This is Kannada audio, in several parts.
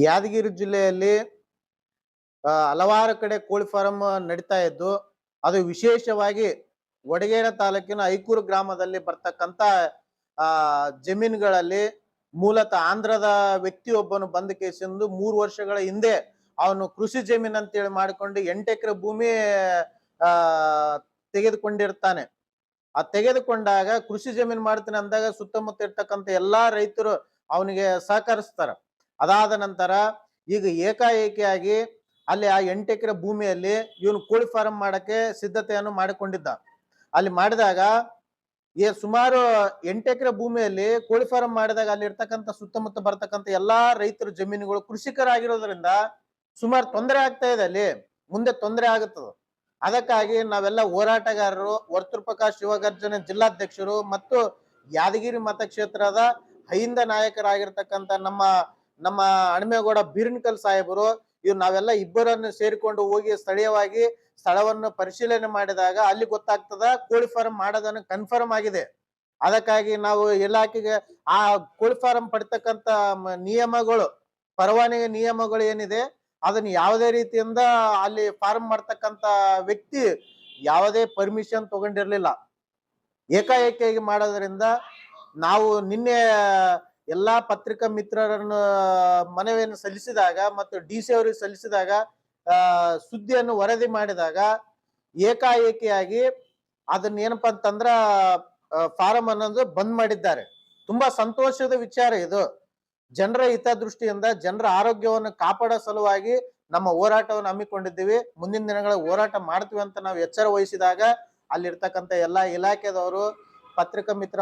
ಯಾದಗಿರಿ ಜಿಲ್ಲೆಯಲ್ಲಿ ಹಲವಾರು ಕಡೆ ಕೋಳಿ ಫಾರಂ ನಡೀತಾ ಇದ್ದು, ಅದು ವಿಶೇಷವಾಗಿ ವಡಗೇರ ತಾಲೂಕಿನ ಐಕೂರು ಗ್ರಾಮದಲ್ಲಿ ಬರ್ತಕ್ಕಂತ ಜಮೀನುಗಳಲ್ಲಿ ಮೂಲತಃ ಆಂಧ್ರದ ವ್ಯಕ್ತಿಯೊಬ್ಬನು ಬಂದ ಕೇಸಿಂದು ಮೂರು ವರ್ಷಗಳ ಹಿಂದೆ ಅವನು ಕೃಷಿ ಜಮೀನ್ ಅಂತೇಳಿ ಮಾಡಿಕೊಂಡು ಎಂಟು ಎಕರೆ ಭೂಮಿ, ಆ, ತೆಗೆದುಕೊಂಡಿರ್ತಾನೆ. ಆ ತೆಗೆದುಕೊಂಡಾಗ ಕೃಷಿ ಜಮೀನು ಮಾಡ್ತೀನಿ ಅಂದಾಗ ಸುತ್ತಮುತ್ತ ಇರ್ತಕ್ಕಂಥ ಎಲ್ಲಾ ರೈತರು ಅವನಿಗೆ ಸಹಕರಿಸ್ತಾರ. ಅದಾದ ನಂತರ ಈಗ ಏಕಾಏಕಿಯಾಗಿ ಅಲ್ಲಿ ಆ ಎಂಟು ಎಕರೆ ಭೂಮಿಯಲ್ಲಿ ಇವನು ಕೋಳಿ ಫಾರಂ ಮಾಡಕ್ಕೆ ಸಿದ್ಧತೆಯನ್ನು ಮಾಡಿಕೊಂಡಿದ್ದ. ಅಲ್ಲಿ ಮಾಡಿದಾಗ ಈ ಸುಮಾರು ಎಂಟು ಎಕರೆ ಭೂಮಿಯಲ್ಲಿ ಕೋಳಿ ಫಾರಂ ಮಾಡಿದಾಗ ಅಲ್ಲಿ ಇರ್ತಕ್ಕಂಥ ಸುತ್ತಮುತ್ತ ಬರ್ತಕ್ಕಂಥ ಎಲ್ಲಾ ರೈತರ ಜಮೀನುಗಳು ಕೃಷಿಕರಾಗಿರೋದ್ರಿಂದ ಸುಮಾರು ತೊಂದರೆ ಆಗ್ತಾ ಇದೆ ಅಲ್ಲಿ. ಮುಂದೆ ತೊಂದರೆ ಆಗುತ್ತದೆ. ಅದಕ್ಕಾಗಿ ನಾವೆಲ್ಲ ಹೋರಾಟಗಾರರು ಪ್ರಕಾಶ್ ಶಿವಗರ್ಜನೆ ಜಿಲ್ಲಾಧ್ಯಕ್ಷರು ಮತ್ತು ಯಾದಗಿರಿ ಮತಕ್ಷೇತ್ರದ ಹೈಂದ ನಾಯಕರಾಗಿರ್ತಕ್ಕಂಥ ನಮ್ಮ ನಮ್ಮ ಅಣಮೇಗೌಡ ಬೀರನ್ಕಲ್ ಸಾಹೇಬರು, ಇವ್ರು ನಾವೆಲ್ಲ ಇಬ್ಬರನ್ನು ಸೇರಿಕೊಂಡು ಹೋಗಿ ಸ್ಥಳೀಯವಾಗಿ ಸ್ಥಳವನ್ನು ಪರಿಶೀಲನೆ ಮಾಡಿದಾಗ ಅಲ್ಲಿ ಗೊತ್ತಾಗ್ತದ, ಕೋಳಿ ಫಾರಂ ಮಾಡೋದನ್ನು ಕನ್ಫರ್ಮ್ ಆಗಿದೆ. ಅದಕ್ಕಾಗಿ ನಾವು ಇಲಾಖೆಗೆ ಆ ಕೋಳಿ ಫಾರಂ ಪಡ್ತಕ್ಕಂತ ನಿಯಮಗಳು, ಪರವಾನಗಿ ನಿಯಮಗಳು ಏನಿದೆ, ಅದನ್ನ ಯಾವುದೇ ರೀತಿಯಿಂದ ಅಲ್ಲಿ ಫಾರ್ಮ್ ಮಾಡ್ತಕ್ಕಂಥ ವ್ಯಕ್ತಿ ಯಾವುದೇ ಪರ್ಮಿಷನ್ ತಗೊಂಡಿರ್ಲಿಲ್ಲ. ಏಕಾಏಕಿಯಾಗಿ ಮಾಡೋದ್ರಿಂದ ನಾವು ನಿನ್ನೆ ಎಲ್ಲಾ ಪತ್ರಿಕಾ ಮಿತ್ರರನ್ನು, ಮನವಿಯನ್ನು ಸಲ್ಲಿಸಿದಾಗ ಮತ್ತು ಡಿ ಸಿ ಅವರಿಗೆ ಸಲ್ಲಿಸಿದಾಗ ಸುದ್ದಿಯನ್ನು ವರದಿ ಮಾಡಿದಾಗ ಏಕಾಏಕಿಯಾಗಿ ಅದನ್ನ ಏನಪ್ಪಾ ಅಂತಂದ್ರ ಫಾರಂ ಅನ್ನೋದು ಬಂದ್ ಮಾಡಿದ್ದಾರೆ. ತುಂಬಾ ಸಂತೋಷದ ವಿಚಾರ ಇದು. ಜನರ ಹಿತದೃಷ್ಟಿಯಿಂದ ಜನರ ಆರೋಗ್ಯವನ್ನು ಕಾಪಾಡೋ ಸಲುವಾಗಿ ನಮ್ಮ ಹೋರಾಟವನ್ನು ಹಮ್ಮಿಕೊಂಡಿದ್ದೀವಿ. ಮುಂದಿನ ದಿನಗಳ ಹೋರಾಟ ಮಾಡ್ತೀವಿ ಅಂತ ನಾವು ಎಚ್ಚರ ವಹಿಸಿದಾಗ ಅಲ್ಲಿರ್ತಕ್ಕಂಥ ಎಲ್ಲಾ ಇಲಾಖೆದವರು, ಪತ್ರಿಕಾ ಮಿತ್ರ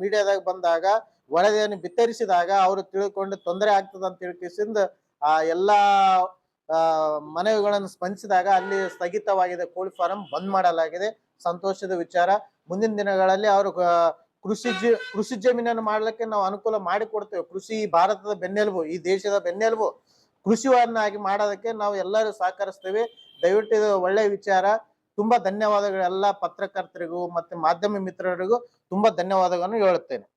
ಮೀಡಿಯಾದಾಗ ಬಂದಾಗ ವರದಿಯನ್ನು ಬಿತ್ತರಿಸಿದಾಗ ಅವರು ತಿಳ್ಕೊಂಡು ತೊಂದರೆ ಆಗ್ತದೆ ಅಂತ ತಿಳ್ಕಿಸಿಂದ ಆ, ಎಲ್ಲಾ ಮನವಿಗಳನ್ನು ಸ್ಪಂದಿಸಿದಾಗ ಅಲ್ಲಿ ಸ್ಥಗಿತವಾಗಿದೆ, ಕೋಳಿ ಫಾರಂ ಬಂದ್ ಮಾಡಲಾಗಿದೆ. ಸಂತೋಷದ ವಿಚಾರ. ಮುಂದಿನ ದಿನಗಳಲ್ಲಿ ಅವರು ಕೃಷಿ ಜಿ, ಕೃಷಿ ಜಮೀನನ್ನು ಮಾಡಲಿಕ್ಕೆ ನಾವು ಅನುಕೂಲ ಮಾಡಿಕೊಡ್ತೇವೆ ಕೃಷಿ ಭಾರತದ ಬೆನ್ನೆಲುಬು, ಈ ದೇಶದ ಬೆನ್ನೆಲುಬು. ಕೃಷಿವನ್ನಾಗಿ ಮಾಡೋದಕ್ಕೆ ನಾವು ಎಲ್ಲರೂ ಸಹಕರಿಸ್ತೇವೆ. ದಯವಿಟ್ಟು ಇದು ಒಳ್ಳೆಯ ವಿಚಾರ. ತುಂಬಾ ಧನ್ಯವಾದಗಳು ಎಲ್ಲ ಪತ್ರಕರ್ತರಿಗೂ ಮತ್ತೆ ಮಾಧ್ಯಮ ಮಿತ್ರರಿಗೂ. ತುಂಬಾ ಧನ್ಯವಾದಗಳನ್ನು ಹೇಳುತ್ತೇನೆ.